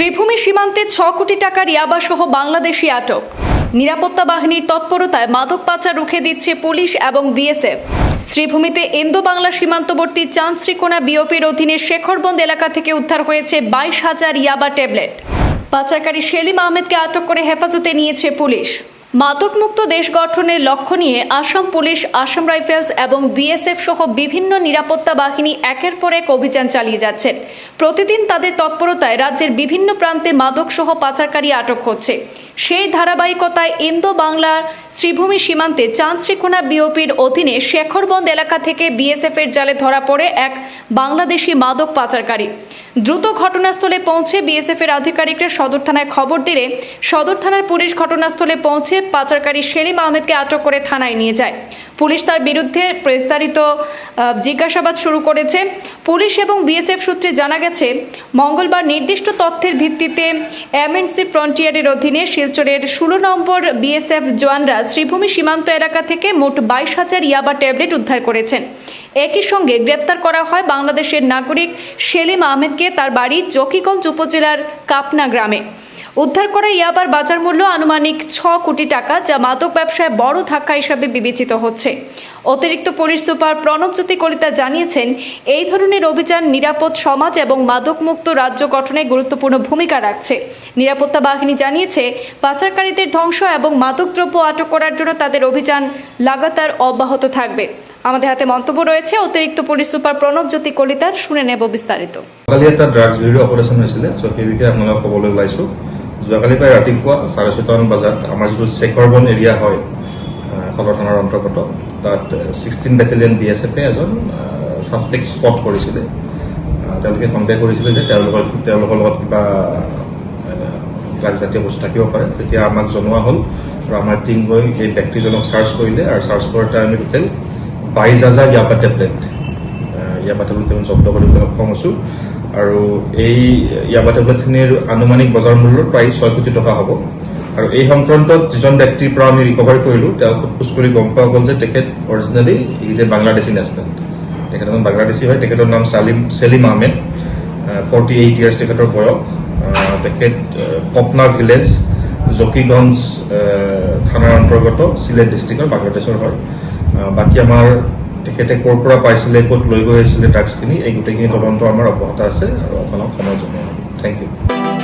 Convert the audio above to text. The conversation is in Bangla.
ত্রিভূমি সীমান্তে ছ কোটি টাকার ইয়াবাসহ বাংলাদেশি আটক। নিরাপত্তা বাহিনীর তৎপরতায় মাদক পাচার রুখে দিচ্ছে পুলিশ এবং বিএসএফ। শ্রীভূমিতে ইন্দো বাংলা সীমান্তবর্তী চাঁদশ্রীকোনা বিওপির অধীনে শেখরবন্দ এলাকা থেকে উদ্ধার হয়েছে বাইশ হাজার ইয়াবা ট্যাবলেট। পাচারকারী সেলিম আহমেদকে আটক করে হেফাজতে নিয়েছে পুলিশ। মাদকমুক্ত দেশ গঠনের লক্ষ্য নিয়ে আসাম পুলিশ, আসাম রাইফেলস এবং বিএসএফ সহ বিভিন্ন নিরাপত্তা বাহিনী একের পর এক অভিযান চালিয়ে যাচ্ছেন প্রতিদিন তাদের তৎপরতায় রাজ্যের বিভিন্ন প্রান্তে মাদক সহ পাচারকারী আটক হচ্ছে। সেই ধারাবাহিকতায় ইন্দো বাংলার শ্রীভূমি সীমান্তে চাঁদশ্রীকোনা বিওপির অধীনে শেখরবন্দ এলাকা থেকে বিএসএফ এর জালে ধরা পড়ে এক বাংলাদেশি মাদক পাচারকারী। দ্রুত ঘটনাস্থলে পৌঁছে বিএসএফ এর আধিকারিকরা সদর থানায় খবর দিলে সদর থানার পুলিশ ঘটনাস্থলে পৌঁছে পাচারকারী সেলিম আহমেদকে আটক করে থানায় নিয়ে যায়। পুলিশ তার বিরুদ্ধে আহ, জিজ্ঞাসাবাদ শুরু করেছে। পুলিশ এবং বিএসএফ সূত্রে জানা গেছে, মঙ্গলবার নির্দিষ্ট তথ্যের ভিত্তিতে এমএনসি ফ্রন্টিয়ারের অধীনে শিলচরের ষোলো নম্বর বিএসএফ জওয়ানরা শ্রীভূমি সীমান্ত এলাকা থেকে মোট বাইশ হাজার ইয়াবা ট্যাবলেট উদ্ধার করেছেন। একই সঙ্গে গ্রেপ্তার করা হয় বাংলাদেশের নাগরিক সেলিম আহমেদকে তার বাড়ি জকিগঞ্জ উপজেলার কাপনা গ্রামে। উদ্ধার করা ইয়াবার বাজার মূল্য আনুমানিক ছ কোটি টাকা, যা মাদক ব্যবসায় বড় ধাক্কা হিসাবে বিবেচিত হচ্ছে। অতিরিক্ত পুলিশ সুপার প্রণবজ্যোতি কলিতা জানিয়েছেন, এই ধরনের অভিযান নিরাপদ সমাজ এবং মাদকমুক্ত রাজ্য গঠনে গুরুত্বপূর্ণ ভূমিকা রাখছে। নিরাপত্তা বাহিনী জানিয়েছে, পাচারকারীদের ধ্বংস এবং মাদকদ্রব্য আটক করার জন্য তাদের অভিযান লাগাতার অব্যাহত থাকবে। আমাদের হাতে মন্তব্য রয়েছে, অতিরিক্ত পুলিশ সুপার প্ৰণৱজ্যোতি কলিতাৰ শুনে নেব বিস্তারিত। ক'বলৈ ওলাইছোঁ যোৱাকালি প্ৰায় ৰাতিপুৱা চাৰে ছয়টামান বজাত আমাৰ যিটো শেখৰবন এৰিয়া হয় সদৰ থানাৰ অন্তৰ্গত। তাত ছিক্সটিন বেটেলিয়ন বি এছ এফে এজন ছাছপেক্ট স্পট কৰিছিলে। তেওঁলোকে সন্দেহ কৰিছিলে যে তেওঁলোকৰ তেওঁলোকৰ লগত কিবা ড্ৰাগছ জাতীয় বস্তু থাকিব পাৰে। তেতিয়া আমাক জনোৱা হ'ল আৰু আমাৰ টীম গৈ সেই ব্যক্তিজনক চাৰ্চ কৰিলে আৰু চাৰ্চ কৰোঁতে আমি টোটেল বাইছ হাজাৰ ইয়াবা টেবলেট ইয়াবা টেবলেট আমি জব্দ কৰিবলৈ সক্ষম হৈছোঁ। আৰু এই ইয়াবা টেবলেটখিনিৰ আনুমানিক বজাৰ মূল্য প্ৰায় ছয় কোটি টকা হ'ব। আৰু এই সংক্ৰান্তত যিজন ব্যক্তিৰ পৰা আমি ৰিকভাৰী কৰিলোঁ তেওঁক সোধপোছ কৰি গম পোৱা গ'ল যে তেখেত originally is a Bangladeshi national তেখেত এজন বাংলাদেশী হয়, তেখেতৰ নাম Salim Selim Ahmed. Forty eight years তেখেতৰ বয়স। তেখেত কপনা ভিলেজ জকিগঞ্জ থানাৰ অন্তৰ্গত, চিলেট ডিষ্ট্ৰিক্টৰ বাংলাদেশৰ হয়। বাকী আমাৰ তেখেতে ক'ৰ পৰা পাইছিলে, ক'ত লৈ গৈ আছিলে ড্ৰাগছখিনি এই গোটেইখিনি তদন্ত আমাৰ অব্যাহত আছে আৰু আপোনাক সময় জনোৱা থেংক ইউ